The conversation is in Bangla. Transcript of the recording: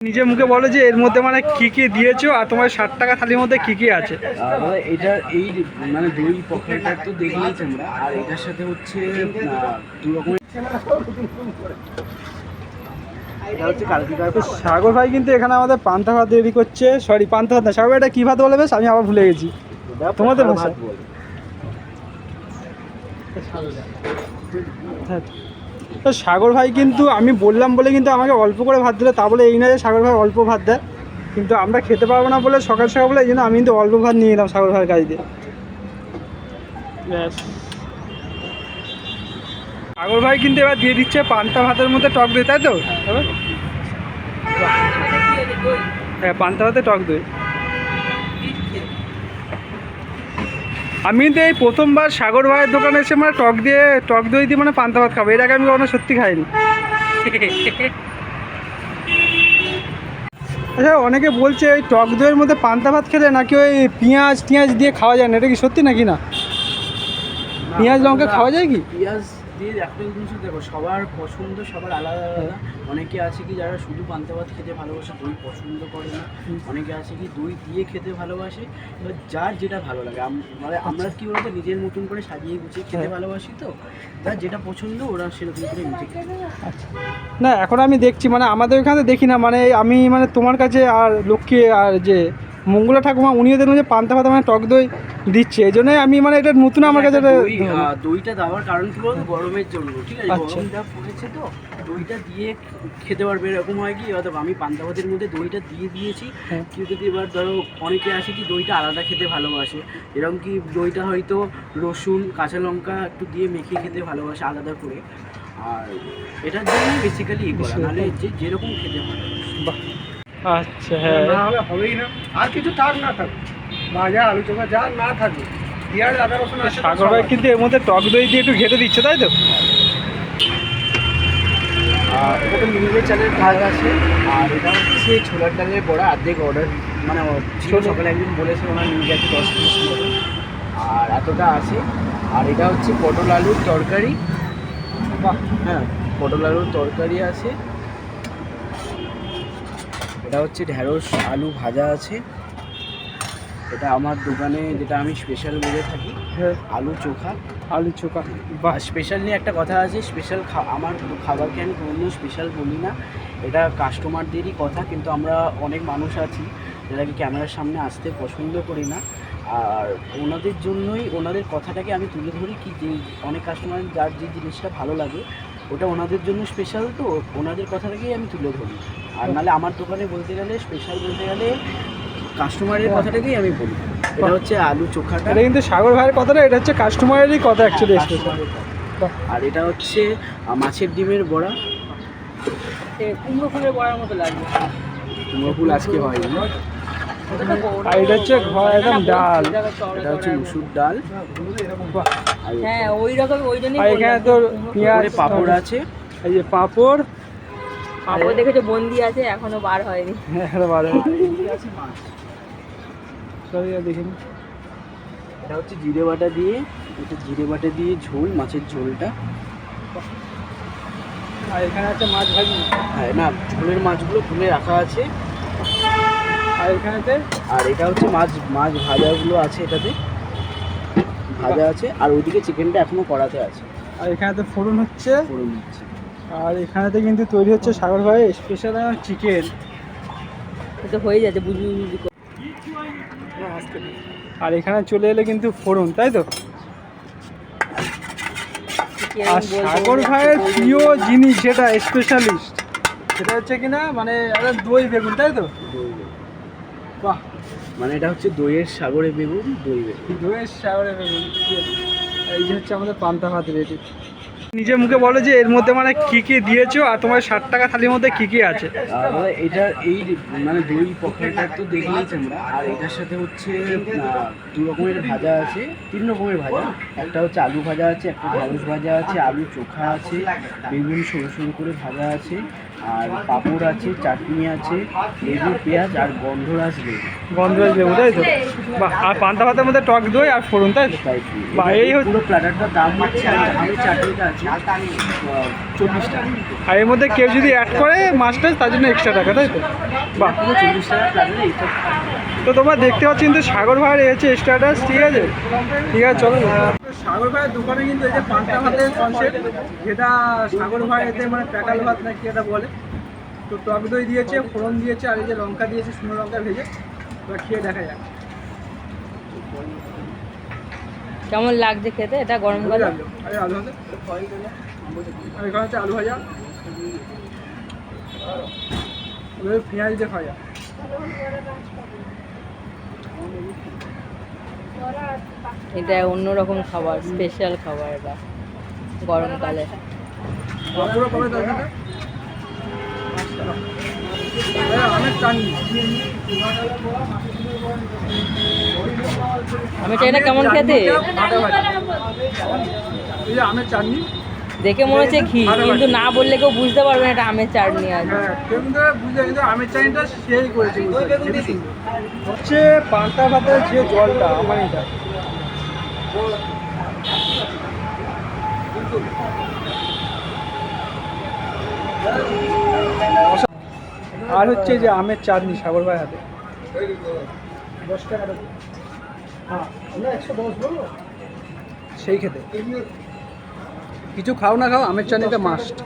নিজের মুখে বলো যে এর মধ্যে মানে কি কি দিয়েছ আর তোমার ষাট টাকা থালির মধ্যে কি কি আছে? এটা এই মানে দই পকোড়াটা তো দেখলেই তোমরা আর এটার সাথে হচ্ছে দু রকমের সাগর ভাই কিন্তু এখানে আমাদের পান্তা ভাত রেডি করছে। সরি পান্তা ভাত না সাগর ভাই এটা কী ভাত বলে বেশ? আমি আবার ভুলে গেছি। তোমাদের ভাষা? হ্যাঁ। তো সাগর ভাই কিন্তু আমি বললাম বলে কিন্তু আমাকে অল্প করে ভাত দিলে তা বলে এই না যে সাগর ভাই অল্প ভাত দেয় কিন্তু আমরা খেতে পারব না বলে সকাল সকাল বলে এই জন্য আমি কিন্তু অল্প ভাত নিয়ে এলাম সাগর ভাইয়ের কাছ দিয়ে সাগর ভাই কিন্তু এবার দিয়ে দিচ্ছে পান্তা ভাতের মধ্যে টক দই তাই তো এবার? হ্যাঁ পান্তা ভাতে টক দই আমি তো এই প্রথমবার সাগর ভাইয়ের দোকানে এসে মানে টক দিয়ে টক দই দিয়ে মানে পান্তা ভাত খাব। এর আগে আমি কখনো সত্যি খাইনি। আচ্ছা অনেকে বলছে ওই টক দইয়ের মধ্যে পান্তা ভাত খেলে নাকি ওই পেঁয়াজ টিয়াজ দিয়ে খাওয়া যায় না? এটা কি সত্যি নাকি না? পেঁয়াজ লঙ্কা খাওয়া যায় কি? পেঁয়াজ দিয়ে একটা জিনিস দেখো সবার পছন্দ সবার আলাদা আলাদা। অনেকে আছে কি যারা শুধু পান্তা ভাত খেতে ভালোবাসে দই পছন্দ করে না। অনেকে আছে কি দই দিয়ে খেতে ভালোবাসে। এবার যার যেটা ভালো লাগে মানে আমরা কি বলতো নিজের মতন করে সাজিয়ে গুছিয়ে খেতে হ্যাঁ। ভালোবাসি তো। যার যেটা পছন্দ ওরা সেরকম করে নিজে খেতে না এখন আমি দেখছি মানে আমাদের ওখানে দেখি না মানে আমি মানে তোমার কাছে আর লক্ষ্মী আর যে মঙ্গলা ঠাকুমা উনিও দেখলাম যে পান্তা ভাতা মানে টক দই দিচ্ছে। এই জন্যই আমি মানে এটা নতুন আমার কাছে দইটা দেওয়ার কারণ কি বলতো? গরমের জন্য ঠিক আছে? আচ্ছা। গরমটা পড়েছে তো দইটা দিয়ে খেতে পারবে এরকম হয় কি? দেখো আমি পান্তা ভাতের মধ্যে দইটা দিয়ে দিয়েছি। হ্যাঁ। কেউ যদি এবার ধরো অনেকে আসে কি দইটা আলাদা খেতে ভালোবাসে। এরকম কি দইটা হয়তো রসুন কাঁচা লঙ্কা একটু দিয়ে মেখে খেতে ভালোবাসে আলাদা করে। আর এটার জন্য বেসিক্যালি ই করা। নাহলে যে যেরকম খেতে বাহ। আচ্ছা হ্যাঁ। হলে হবেই না। আর কিছু থাক না থাক। ভাজা আলু চোখা যা না থাকে পেঁয়াজ আদা রসুন আছে সাগর ভাই কিন্তু এর মধ্যে টক দই দিয়ে একটু ঘেটে দিচ্ছে তাই তো? আর এটা চালের ভাগ আছে। আর এটা হচ্ছে ছোলার ডালের বড়া অর্ধেক অর্ডার মানে ছিল সকালে একদিন বলেছে ওনার নিয়ে গেছে দশ পিস আর এতটা আছে। আর এটা হচ্ছে পটল আলুর তরকারি। বাহ হ্যাঁ পটল আলুর তরকারি আছে। এটা হচ্ছে ঢ্যাঁড়স আলু ভাজা আছে। এটা আমার দোকানে যেটা আমি স্পেশাল বলে থাকি হ্যাঁ। আলু চোখা। আলু চোখা। বা স্পেশাল নিয়ে একটা কথা আছে স্পেশাল আমার খাবারকে আমি কোনো স্পেশাল বলি না। এটা কাস্টমারদেরই কথা কিন্তু আমরা অনেক মানুষ আছি যারা কি ক্যামেরার সামনে আসতে পছন্দ করি না। আর ওনাদের জন্যই ওনাদের কথাটাকে আমি তুলে ধরি কি যে অনেক কাস্টমার যার যে জিনিসটা ভালো লাগে ওটা ওনাদের জন্য স্পেশাল তো ওনাদের কথাটাকেই আমি তুলে ধরি। আর নাহলে আমার দোকানে বলতে গেলে স্পেশাল বলতে গেলে কাস্টমারের কথাটাকেই আমি বলি। এটা হচ্ছে আলু চোখাটা। এটা কিন্তু সাগর ভাইয়ের কথাটা এটা হচ্ছে কাস্টমারেরই কথা অ্যাকচুয়ালি কাস্টমারের আর এটা হচ্ছে মাছের ডিমের বড়া। কুমড়ো ফুলের বড়ার মতো লাগবে। কুমড়ো ফুল আজকে হয়নি। আর এটা হচ্ছে ঘর একদম ডাল। এটা হচ্ছে মুসুর ডাল। হ্যাঁ ওই রকম ওই জন্যই আর এখানে তো পেঁয়াজ উপরে আছে। এই যে পাঁপড় পাপড় দেখেছ বন্দি আছে এখনও বার হয়নি। হ্যাঁ হ্যাঁ বারে মাছ সরি এটা হচ্ছে জিরে বাটা দিয়ে এটা জিরে বাটা দিয়ে ঝোল মাছের ঝোলটা। আর এখানে আছে মাছ ভাজি। হ্যাঁ না ঝোলের মাছগুলো তুলে রাখা আছে। আর এখানেতে? আর এটা হচ্ছে মাছ মাছ ভাজাগুলো আছে এটাতে। ভাজা আছে আর ওইদিকে চিকেনটা এখনও কড়াতে আছে। আর এখানেতে ফোড়ন হচ্ছে। করে নিচ্ছে আর এখানেতে কিন্তু তৈরি হচ্ছে সাগর ভাই স্পেশাল চিকেন তো হয়ে যাচ্ছে বুঝি বুঝি আর এখানে চলে এলে কিন্তু ফোড়ন তাই তো? আর সাগর না, ভাইয়ের প্রিয় জিনিস যেটা স্পেশালিস্ট সেটা হচ্ছে কিনা মানে একটা দই বেগুন তাই তো? দই বেগুন। বাহ। মানে এটা হচ্ছে দইয়ের সাগরে বেগুন দই বেগুন। দইয়ের সাগরে বেগুন এই যে হচ্ছে আমাদের পান্তা ভাত রেডি নিজের মুখে বলো যে এর মধ্যে মানে কি কি দিয়েছ আর তোমার ষাট টাকা থালির মধ্যে কি কি আছে? এটা এই মানে দই পকোড়াটা তো দেখলেই তোমরা। আর এটার সাথে হচ্ছে দু রকমের ভাজা আছে, তিন রকমের ভাজা। একটা হচ্ছে আলু ভাজা আছে, একটা ঢ্যাঁড়স ভাজা আছে, আলু চোখা আছে, বেগুন সরু সরু করে ভাজা আছে। আর পাঁপড় আছে চাটনি আছে লেবু পেঁয়াজ আর গন্ধরাজ লেবু। গন্ধরাজ লেবু তাই তো? বাহ আর পান্তা ভাতের মধ্যে টক দই আর ফোড়ন তাই বা এই হচ্ছে- পুরো প্ল্যাটারটার দাম হচ্ছে আমি চাটনিটা আছে চল্লিশ টাকা। আর এর মধ্যে কেউ যদি অ্যাড করে মাছটা তার জন্য এক্সট্রা টাকা তাই তো? বাহ। পুরো চল্লিশ টাকা প্ল্যাটারে এইটা তো তোমরা দেখতে পাচ্ছ কিন্তু সাগর ভাইয়ের এই হচ্ছে স্ট্যাটাস ঠিক আছে? ঠিক আছে চলো। সাগর ভাইয়ের দোকানে কিন্তু এই যে পান্তা ভাতের কনসেপ্ট যেটা সাগর ভাই এতে মানে প্যাকাল ভাত নাকি এটা বলে তো টক দই দিয়েছে ফোড়ন দিয়েছে আর এই যে লঙ্কা দিয়েছে শুকনো লঙ্কা ভেজে তো খেয়ে দেখা যাক। কেমন লাগছে খেতে? এটা গরমকালে লাগল। আরে আলু ভাজা? আর এখানে হচ্ছে আলু ভাজা। পেঁয়াজ দিয়ে ভাজা এটা অন্যরকম খাবার স্পেশাল খাবার এটা গরমকালে আমি চাই এটা কেমন খেতে? আমের চাটনি। দেখে মনে হচ্ছে ঘি কিন্তু না বললে কেউ বুঝতে পারবে না এটা আমের চাটনি আছে হ্যাঁ আমের চাটনিটা সেই করেছে হচ্ছে পান্তা ভাতের যে জলটা আমার এটা। আর হচ্ছে যে আমের চাটনি সাগর ভাই হাতে। দশ টাকা হ্যাঁ আমরা একশো দশ বলব সেই খেতে। কিছু খাও না খাও আমের চাটনিটা মাস্ট